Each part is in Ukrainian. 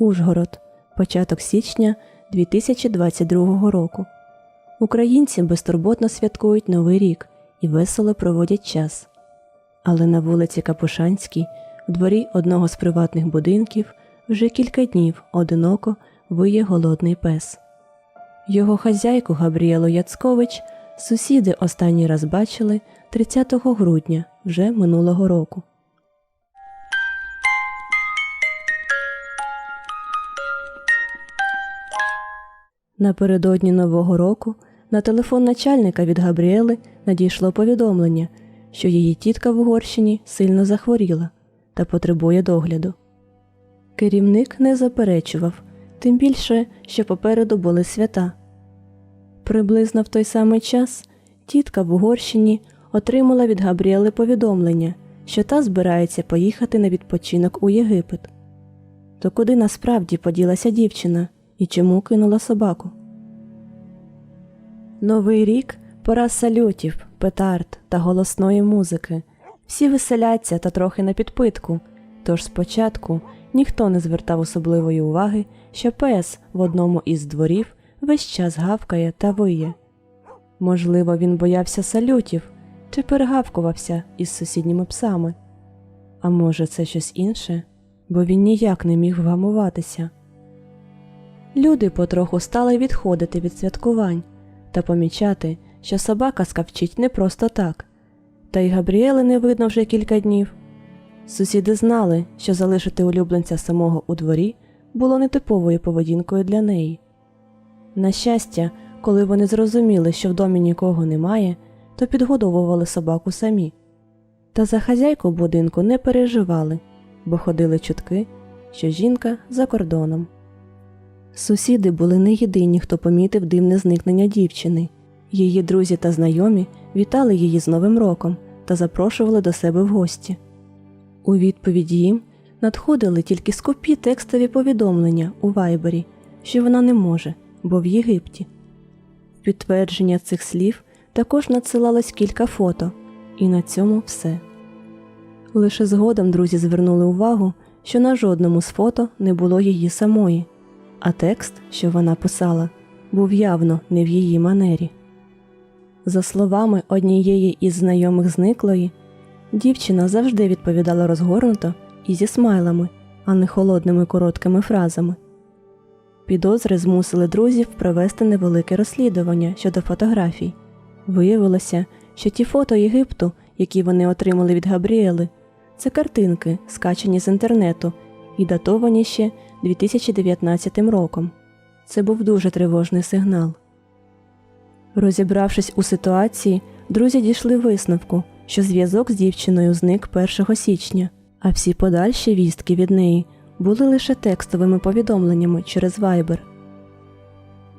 Ужгород, початок січня 2022 року. Українці безтурботно святкують Новий рік і весело проводять час. Але на вулиці Капушанській, в дворі одного з приватних будинків, вже кілька днів одиноко виє голодний пес. Його хазяйку Габріелу Яцкович сусіди останній раз бачили 30 грудня вже минулого року. Напередодні Нового року на телефон начальника від Габріели надійшло повідомлення, що її тітка в Угорщині сильно захворіла та потребує догляду. Керівник не заперечував, тим більше, що попереду були свята. Приблизно в той самий час тітка в Угорщині отримала від Габріели повідомлення, що та збирається поїхати на відпочинок у Єгипет. То куди насправді поділася дівчина і чому кинула собаку? Новий рік пора салютів, петард та голосної музики. Всі веселяться та трохи на підпитку. Тож спочатку ніхто не звертав особливої уваги, що пес в одному із дворів весь час гавкає та виє. Можливо, він боявся салютів чи перегавкувався із сусідніми псами. А може, це щось інше, бо він ніяк не міг вгамуватися. Люди потроху стали відходити від святкувань та помічати, що собака скавчить не просто так, та й Габріели не видно вже кілька днів. Сусіди знали, що залишити улюбленця самого у дворі було нетиповою поведінкою для неї. На щастя, коли вони зрозуміли, що в домі нікого немає, то підгодовували собаку самі. Та за хазяйку будинку не переживали, бо ходили чутки, що жінка за кордоном. Сусіди були не єдині, хто помітив дивне зникнення дівчини. Її друзі та знайомі вітали її з Новим роком та запрошували до себе в гості. У відповідь їм надходили тільки скупі текстові повідомлення у вайбері, що вона не може, бо в Єгипті. В підтвердження цих слів також надсилалось кілька фото, і на цьому все. Лише згодом друзі звернули увагу, що на жодному з фото не було її самої, а текст, що вона писала, був явно не в її манері. За словами однієї із знайомих зниклої, дівчина завжди відповідала розгорнуто і зі смайлами, а не холодними короткими фразами. Підозри змусили друзів провести невелике розслідування щодо фотографій. Виявилося, що ті фото Єгипту, які вони отримали від Габріели, це картинки, скачані з інтернету і датовані ще 2019 роком. Це був дуже тривожний сигнал. Розібравшись у ситуації, друзі дійшли висновку, що зв'язок з дівчиною зник 1 січня, а всі подальші вістки від неї були лише текстовими повідомленнями через Viber.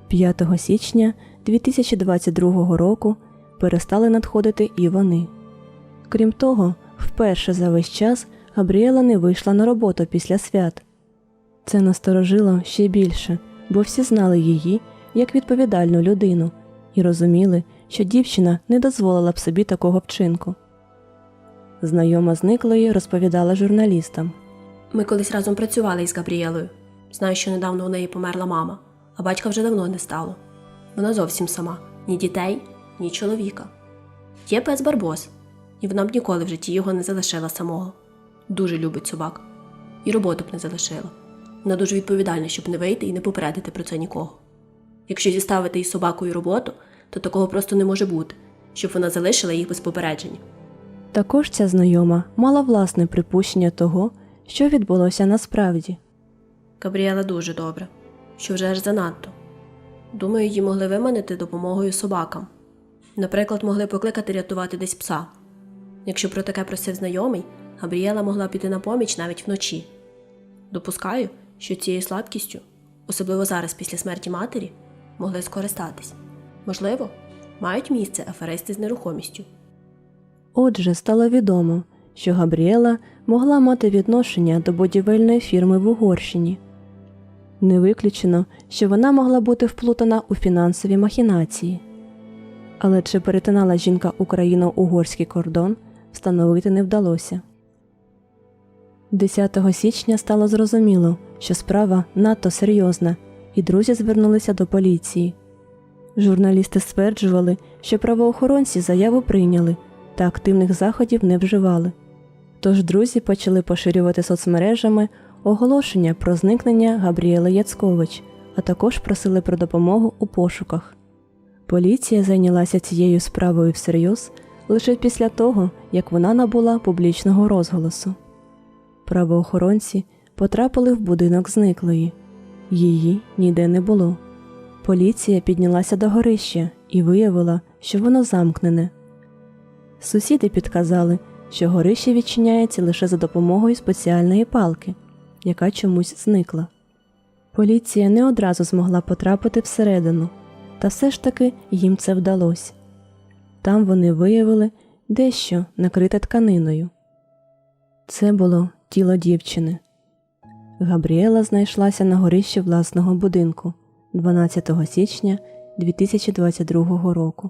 5 січня 2022 року перестали надходити і вони. Крім того, вперше за весь час Габріела не вийшла на роботу після свят. Це насторожило ще більше, бо всі знали її як відповідальну людину і розуміли, що дівчина не дозволила б собі такого вчинку. Знайома зниклої розповідала журналістам. Ми колись разом працювали із Габріелою. Знаю, що недавно у неї померла мама, а батька вже давно не стало. Вона зовсім сама ні дітей, ні чоловіка. Є пес Барбос, і вона б ніколи в житті його не залишила самого. Дуже любить собак. І роботу б не залишила. Вона дуже відповідальна, щоб не вийти і не попередити про це нікого. Якщо зіставити із собакою роботу, то такого просто не може бути, щоб вона залишила їх без попередження. Також ця знайома мала власне припущення того, що відбулося насправді. Габріела дуже добра, що вже аж занадто. Думаю, її могли виманити допомогою собакам. Наприклад, могли покликати рятувати десь пса. Якщо про таке просив знайомий, Габріела могла піти на поміч навіть вночі. Допускаю, що цією слабкістю, особливо зараз після смерті матері, могли скористатись. Можливо, мають місце аферисти з нерухомістю. Отже, стало відомо, що Габріела могла мати відношення до будівельної фірми в Угорщині. Не виключено, що вона могла бути вплутана у фінансові махінації. Але чи перетинала жінка україно-угорський кордон, встановити не вдалося. 10 січня стало зрозуміло, що справа надто серйозна, і друзі звернулися до поліції. Журналісти стверджували, що правоохоронці заяву прийняли та активних заходів не вживали. Тож друзі почали поширювати соцмережами оголошення про зникнення Габріели Яцкович, а також просили про допомогу у пошуках. Поліція зайнялася цією справою всерйоз лише після того, як вона набула публічного розголосу. Правоохоронці потрапили в будинок зниклої. Її ніде не було. Поліція піднялася до горища і виявила, що воно замкнене. Сусіди підказали, що горище відчиняється лише за допомогою спеціальної палки, яка чомусь зникла. Поліція не одразу змогла потрапити всередину, та все ж таки їм це вдалося. Там вони виявили дещо накрите тканиною. Це було тіло дівчини. Габріела знайшлася на горищі власного будинку 12 січня 2022 року.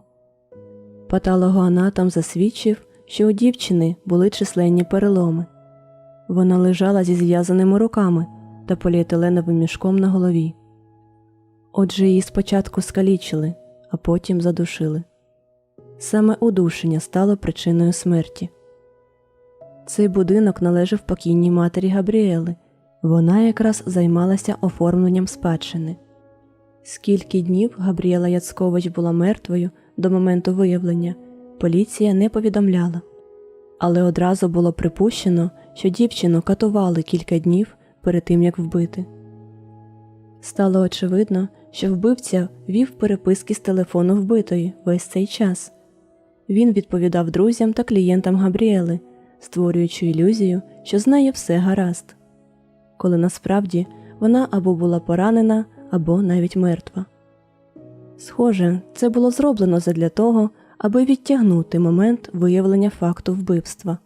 Патологоанатом засвідчив, що у дівчини були численні переломи. Вона лежала зі зв'язаними руками та поліетиленовим мішком на голові. Отже, її спочатку скалічили, а потім задушили. Саме удушення стало причиною смерті. Цей будинок належав покійній матері Габріели. Вона якраз займалася оформленням спадщини. Скільки днів Габріела Яцкович була мертвою до моменту виявлення, поліція не повідомляла. Але одразу було припущено, що дівчину катували кілька днів перед тим, як вбити. Стало очевидно, що вбивця вів переписки з телефону вбитої весь цей час. Він відповідав друзям та клієнтам Габріели, створюючи ілюзію, що з нею все гаразд, коли насправді вона або була поранена, або навіть мертва. Схоже, це було зроблено задля того, аби відтягнути момент виявлення факту вбивства.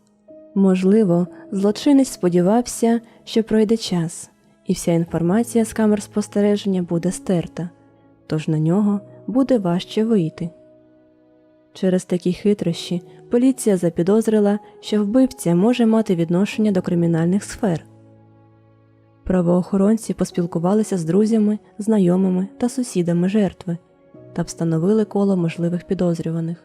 Можливо, злочинець сподівався, що пройде час, і вся інформація з камер спостереження буде стерта, тож на нього буде важче вийти. Через такі хитрощі поліція запідозрила, що вбивця може мати відношення до кримінальних сфер. Правоохоронці поспілкувалися з друзями, знайомими та сусідами жертви та встановили коло можливих підозрюваних.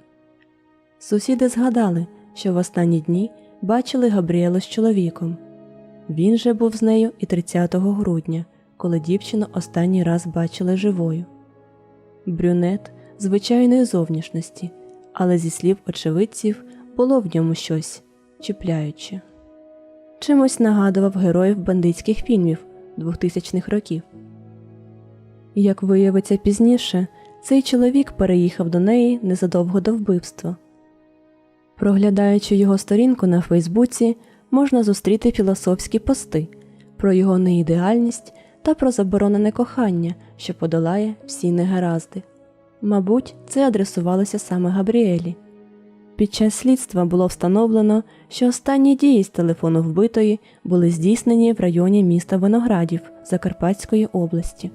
Сусіди згадали, що в останні дні бачили Габріелу з чоловіком. Він же був з нею і 30 грудня, коли дівчину останній раз бачили живою. Брюнет звичайної зовнішності, але зі слів очевидців було в ньому щось чіпляюче. Чимось нагадував героїв бандитських фільмів 2000-х років. Як виявиться пізніше, цей чоловік переїхав до неї незадовго до вбивства. Проглядаючи його сторінку на Фейсбуці, можна зустріти філософські пости про його неідеальність та про заборонене кохання, що подолає всі негаразди. Мабуть, це адресувалося саме Габріелі. Під час слідства було встановлено, що останні дії з телефону вбитої були здійснені в районі міста Виноградів Закарпатської області.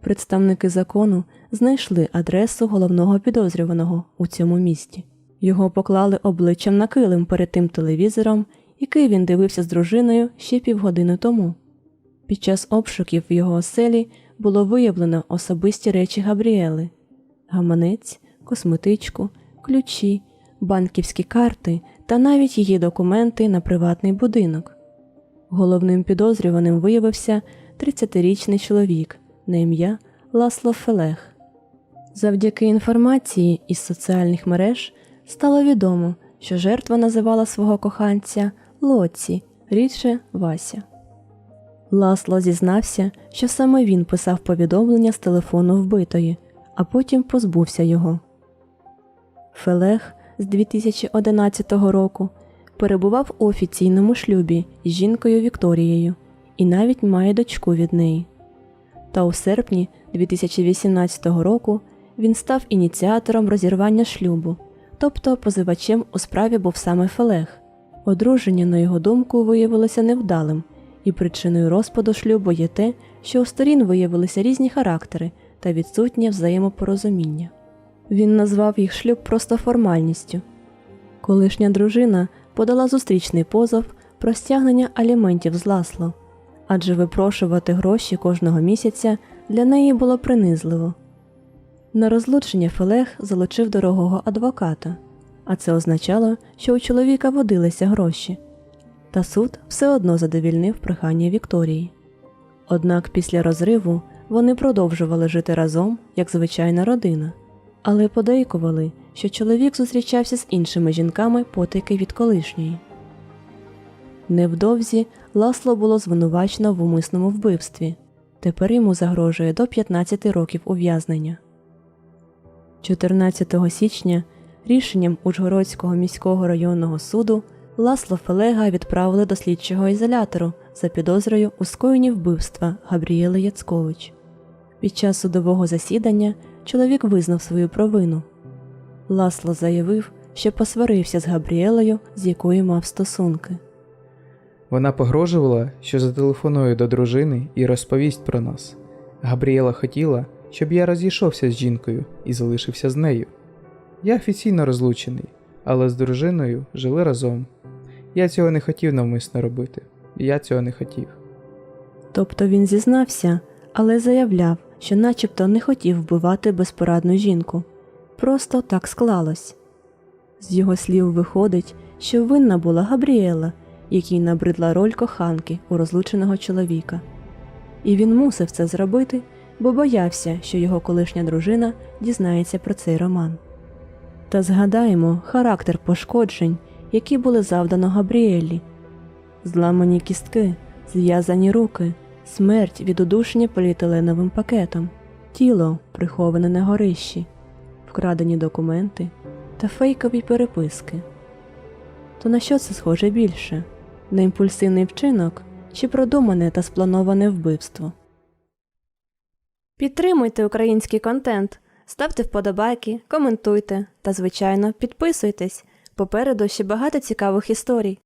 Представники закону знайшли адресу головного підозрюваного у цьому місті. Його поклали обличчям на килим перед тим телевізором, який він дивився з дружиною ще півгодини тому. Під час обшуків в його оселі було виявлено особисті речі Габріели гаманець, косметичку, ключі, банківські карти та навіть її документи на приватний будинок. Головним підозрюваним виявився 30-річний чоловік на ім'я Ласло Фелех. Завдяки інформації із соціальних мереж стало відомо, що жертва називала свого коханця Лоці, рідше Вася. Ласло зізнався, що саме він писав повідомлення з телефону вбитої, а потім позбувся його. Фелех з 2011 року перебував у офіційному шлюбі з жінкою Вікторією і навіть має дочку від неї. Та у серпні 2018 року він став ініціатором розірвання шлюбу, тобто позивачем у справі був саме Фелех. Одруження, на його думку, виявилося невдалим, і причиною розпаду шлюбу є те, що у сторін виявилися різні характери та відсутнє взаємопорозуміння. Він назвав їх шлюб просто формальністю. Колишня дружина подала зустрічний позов про стягнення аліментів з Ласло, адже випрошувати гроші кожного місяця для неї було принизливо. На розлучення Фелех залучив дорогого адвоката, а це означало, що у чоловіка водилися гроші. Та суд все одно задовільнив прохання Вікторії. Однак після розриву вони продовжували жити разом як звичайна родина, але подейкували, що чоловік зустрічався з іншими жінками потайки від колишньої. Невдовзі Ласло було звинувачено в умисному вбивстві. Тепер йому загрожує до 15 років ув'язнення. 14 січня рішенням Ужгородського міського районного суду Ласло Фелега відправили до слідчого ізолятору за підозрою у скоєнні вбивства Габріели Яцкович. Під час судового засідання чоловік визнав свою провину. Ласло заявив, що посварився з Габріелею, з якою мав стосунки. Вона погрожувала, що зателефонує до дружини і розповість про нас. Габріела хотіла, щоб я розійшовся з жінкою і залишився з нею. Я офіційно розлучений, але з дружиною жили разом. Я цього не хотів навмисно робити. Я цього не хотів. Тобто він зізнався, але заявляв, що начебто не хотів вбивати безпорадну жінку. Просто так склалось. З його слів виходить, що винна була Габріела, якій набридла роль коханки у розлученого чоловіка. І він мусив це зробити, бо боявся, що його колишня дружина дізнається про цей роман. Та згадаємо характер пошкоджень, які були завдано Габріелі, зламані кістки, зв'язані руки, смерть від удушення поліетиленовим пакетом, тіло, приховане на горищі, вкрадені документи та фейкові переписки. То на що це схоже більше? На імпульсивний вчинок чи продумане та сплановане вбивство? Підтримуйте український контент, ставте вподобайки, коментуйте та, звичайно, підписуйтесь. Попереду ще багато цікавих історій.